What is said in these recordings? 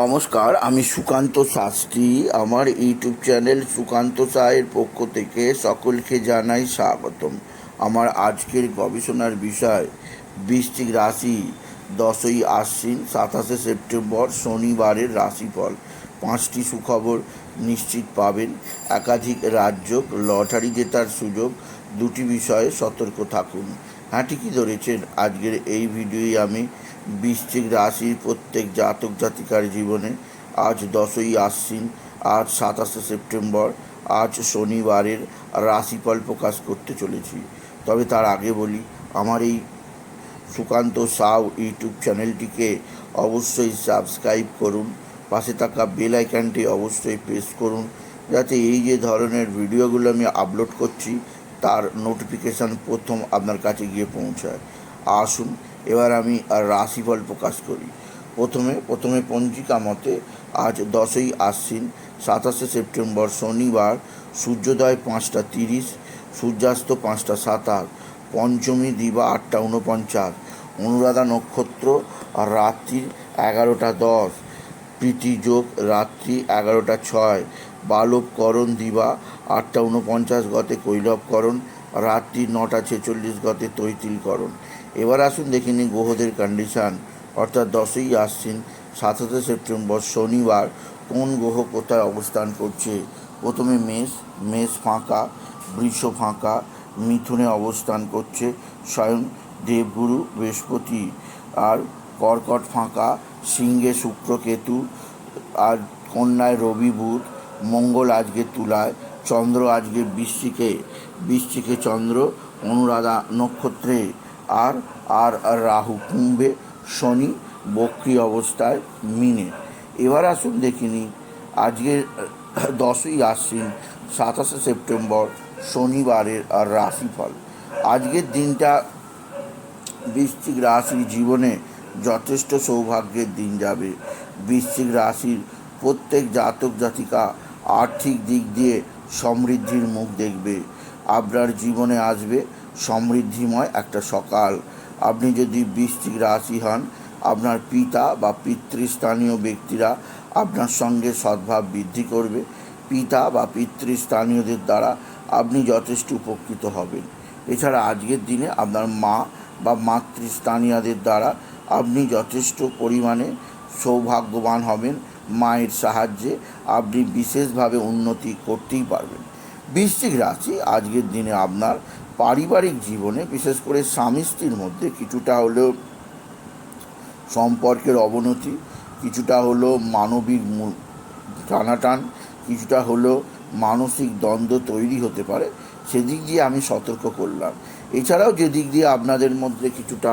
নমস্কার, আমি সুকান্ত শাস্ত্রী। আমার ইউটিউব চ্যানেল সুকান্ত সায়ের পক্ষ থেকে সকলকে জানাই স্বাগতম। আমার আজকের গবেষণার বিষয়, বৃশ্চিক রাশি দশই আশ্বিন, সাতাশে সেপ্টেম্বর, শনিবারের রাশিফল। পাঁচটি সুখবর নিশ্চিত পাবেন। একাধিক রাজ্য লটারি জেতার সুযোগ, দুটি বিষয়ে সতর্ক থাকুন। হ্যাঁ ঠিকই ধরেছেন। আজকের এই ভিডিওই আমি বৃশ্চিক রাশির প্রত্যেক জাতক জাতিকার জীবনে আজ দশই আশ্বিন, আজ সাতাশে সেপ্টেম্বর, আজ শনিবারের রাশিফল প্রকাশ করতে চলেছি। তবে তার আগে বলি, আমার এই সুকান্ত সাউ ইউটিউব চ্যানেলটিকে অবশ্যই সাবস্ক্রাইব করুন, পাশে থাকা বেল আইকনটি অবশ্যই প্রেস করুন, যাতে এই যে ধরনের ভিডিওগুলো আমি আপলোড করছি, তার নোটিফিকেশান প্রথম আপনার কাছে গিয়ে পৌঁছায়। আসুন, এবার আমি আর রাশিফল প্রকাশ করি। প্রথমে প্রথমে পঞ্জিকা মতে আজ দশই আশ্বিন, সাতাশে সেপ্টেম্বর শনিবার, সূর্যোদয় পাঁচটা তিরিশ, সূর্যাস্ত পাঁচটা সাতাশ, পঞ্চমী দিবা আটটা উনপঞ্চাশ অনুরাধা নক্ষত্র আর রাত্রির এগারোটা দশ যোগ রাত্রি এগারোটা ছয়, বালবকরণ দিবা আটটা উনপঞ্চাশ গতে কৈলবকরণ রাত্রি নটা ছেচল্লিশ গতে তৈতিলকরণ। এবার আসুন দেখে নিই গ্রহদের কন্ডিশান অর্থাৎ দশই আশ্বিন, সাতাশে সেপ্টেম্বর শনিবার কোন গ্রহ কোথায় অবস্থান করছে? প্রথমে মেষ মেষ ফাঁকা, বৃষ ফাঁকা, মিথুনে অবস্থান করছে স্বয়ং দেবগুরু বৃহস্পতি। আর কর্কট ফাঁকা, সিংহে শুক্র কেতু, আর কন্যায় রবি বুধ, মঙ্গল আজকে তুলায় চন্দ্র আজকে বৃশ্চিকে বৃশ্চিকে চন্দ্র, অনুরাধা নক্ষত্রে, আর আর আর রাহু কুম্ভে, শনি বক্রি অবস্থায় মিনে। এবার আসুন দেখিনি আজকে, দশই আশ্বিন, সাতাশে সেপ্টেম্বর, শনিবারের আর রাশিফল। আজকের দিনটা বৃশ্চিক রাশির জীবনে যথেষ্ট সৌভাগ্যের দিন যাবে। বৃশ্চিক রাশির প্রত্যেক জাতক জাতিকা আর্থিক দিক দিয়ে সমৃদ্ধির মুখ দেখবে। আপনার জীবনে আসবে, সমৃদ্ধিময় একটা সকাল। আপনি যদি বৃশ্চিক রাশি হন, আপনার পিতা বা পিতৃস্থানীয় ব্যক্তিরা আপনার সঙ্গে সদ্ভাব বৃদ্ধি করবে। পিতা বা পিতৃস্থানীয়দের দ্বারা আপনি যথেষ্ট উপকৃত হবেন। এছাড়া আজকের দিনে আপনার মা বা মাতৃস্থানীয়দের দ্বারা আপনি যথেষ্ট পরিমাণে সৌভাগ্যবান হবেন। মায়ের সাহায্যে আপনি বিশেষভাবে উন্নতি করতেই পারবেন। বৃশ্চিক রাশি আজকের দিনে আপনার পারিবারিক জীবনে, বিশেষ করে স্বামী স্ত্রীর মধ্যে কিছুটা হলেও সম্পর্কের অবনতি, কিছুটা হলো মানবিক টানাটান, কিছুটা হলো মানসিক দ্বন্দ্ব তৈরি হতে পারে। সেদিক দিয়ে আমি সতর্ক করলাম। এছাড়াও যেদিক দিয়ে আপনাদের মধ্যে কিছুটা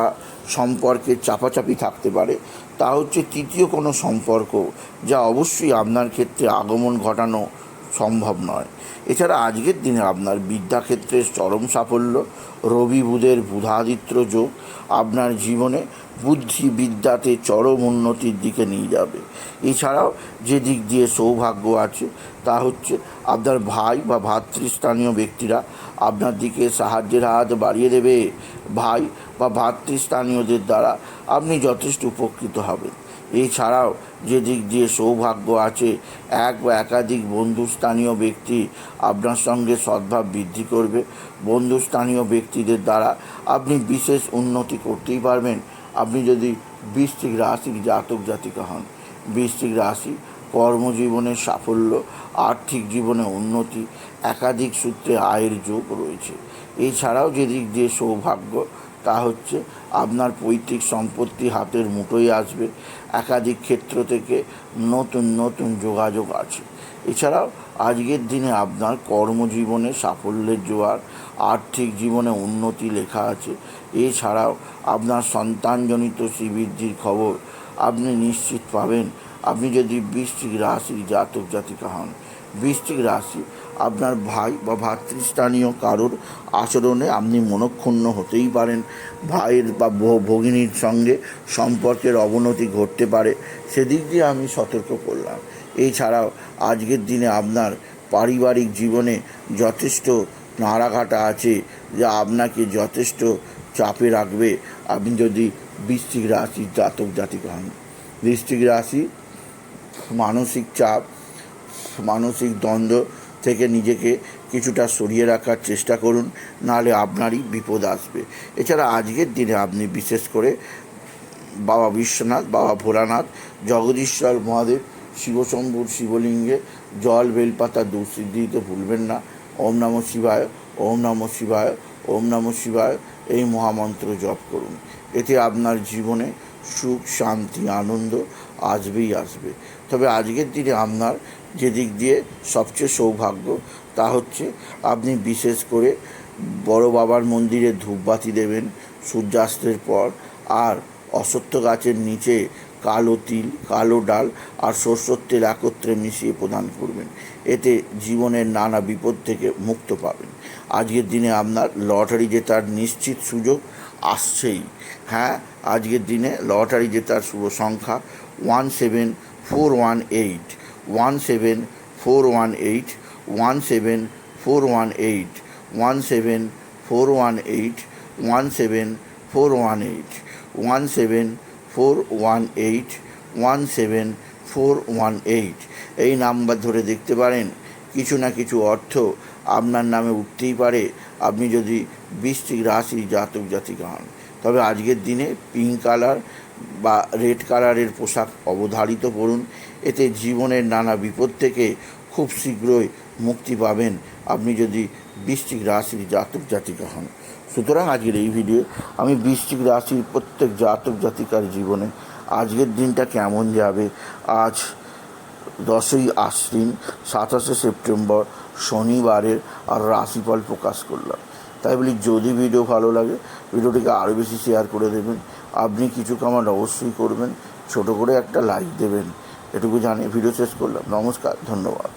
সম্পর্কের চাপাচাপি থাকতে পারে, তা হচ্ছে তৃতীয় কোনো সম্পর্ক যা অবশ্যই আপনার ক্ষেত্রে আগমন ঘটানো সম্ভব নয়। এছাড়া আজকের দিনে আপনার বিদ্যাক্ষেত্রে চরম সাফল্য, রবি বুধের বুধাদিত্য যোগ আপনার জীবনে বুদ্ধি বিদ্যাতে চরম উন্নতির দিকে নিয়ে যাবে। এছাড়াও যে দিক দিয়ে সৌভাগ্য আছে, তা হচ্ছে আপনার ভাই বা ভাতৃস্থানীয় ব্যক্তিরা আপনার দিকে সাহায্যের হাত বাড়িয়ে দেবে। ভাই বা ভাতৃস্থানীয়দের দ্বারা আপনি যথেষ্ট উপকৃত হবেন। এছাড়াও যে দিক দিয়ে সৌভাগ্য আছে, এক বা একাধিক বন্ধুস্থানীয় ব্যক্তি আপনার সঙ্গে সদ্ভাব বৃদ্ধি করবে। বন্ধুস্থানীয় ব্যক্তিদের দ্বারা আপনি বিশেষ উন্নতি করতেই পারবেন। আপনি যদি বৃষ্টিক রাশির জাতক জাতিকা হন বৃষ্টিক রাশি কর্মজীবনে সাফল্য, আর্থিক জীবনে উন্নতি, একাধিক সূত্রে আয়ের যোগ রয়েছে। এছাড়াও যে দিক দিয়ে সৌভাগ্য তা হচ্ছে আপনার পৈতৃক সম্পত্তি হাতের মুঠোয় আসবে। একাধিক ক্ষেত্র থেকে নতুন নতুন যোগাযোগ আছে। এছাড়াও আজকের দিনে আপনার কর্মজীবনে সাফল্যের জোয়ার, আর্থিক জীবনে উন্নতি লেখা আছে। এছাড়াও আপনার সন্তানজনিত শ্রীবৃদ্ধির খবর আপনি নিশ্চিত পাবেন। আপনি যদি বৃশ্চিক রাশির জাতক জাতিকা হন, বৃশ্চিক রাশি আপনার ভাই বা ভাতৃস্থানীয় কারোর আচরণে আপনি মনক্ষুণ্ণ হতেই পারেন। ভাইয়ের বা ভগিনীর সঙ্গে সম্পর্কের অবনতি ঘটতে পারে। সেদিক দিয়ে আমি সতর্ক করলাম। এছাড়াও আজকের দিনে আপনার পারিবারিক জীবনে যথেষ্ট নাড়াঘাটা আছে যা আপনাকে যথেষ্ট চাপে রাখবে। আপনি যদি বৃশ্চিক রাশি জাতক জাতিকা হন, বৃশ্চিক রাশি মানসিক চাপ, মানসিক দ্বন্দ্ব থেকে নিজেকে কিছুটা সরিয়ে রাখার চেষ্টা করুন, নাহলে আপনারই বিপদ আসবে। এছাড়া আজকের দিনে আপনি বিশেষ করে বাবা বিশ্বনাথ, বাবা ভোলানাথ, জগদীশ্বর মহাদেব, শিবশম্ভুর শিবলিঙ্গে জল বেলপাতা দুঃসিদ্ধি দিতে ভুলবেন না। ওম নম শিবায়, ওম নম শিবায়, ওম নম শিবায় এই মহামন্ত্র জপ করুন। এতে আপনার জীবনে সুখ, শান্তি, আনন্দ আসবেই আসবে। তবে আজকের দিনে আপনার যে দিক দিয়ে সবচেয়ে সৌভাগ্য, তা হচ্ছে আপনি বিশেষ করে বড় বাবার মন্দিরে ধূপবাতি দেবেন সূর্যাস্তের পর আর অসত্য গাছের নিচে কালো তিল, কালো ডাল আর সরষের তেল একত্রে মিশিয়ে প্রদান করবেন। এতে জীবনের নানা বিপদ থেকে মুক্ত পাবেন। আজকের দিনে আপনার লটারি জেতার নিশ্চিত সুযোগ আসছেই। হ্যাঁ আজকের দিনে লটারি জেতার শুভ সংখ্যা one seven four one eight. One seven four one eight one seven four one eight one seven four one eight one seven four one eight one seven four one eight one seven four one eight এই number ধরে দেখতে পারেন, কিছু না কিছু অর্থ আপনার নামে উঠতেই পারে। আপনি যদি বৃষ্টিক রাশি জাতক জাতিকা হন, তবে আজকের দিনে পিঙ্ক কালার বা রেড কালারের পোশাক অবধারিত করুন। এতে জীবনের নানা বিপদ থেকে খুব শীঘ্রই মুক্তি পাবেন। আপনি যদি বৃষ্টিক রাশির জাতক জাতিকা হন। সুতরাং আজকের এই ভিডিও, আমি বৃষ্টিক রাশির প্রত্যেক জাতক জাতিকার জীবনে আজকের দিনটা কেমন যাবে? আজ দশই আশ্বিন, সাতাশে সেপ্টেম্বর, শনিবারের আর রাশিফল প্রকাশ করলাম। তাই বলি, যদি ভিডিও ভালো লাগে, ভিডিওটিকে আরও বেশি শেয়ার করে দেবেন। আপনি কিছু কামান্ড অবশ্যই করবেন। ছোট করে একটা লাইক দেবেন। এটুকু জানিয়ে ভিডিও শেষ করলাম। নমস্কার, ধন্যবাদ।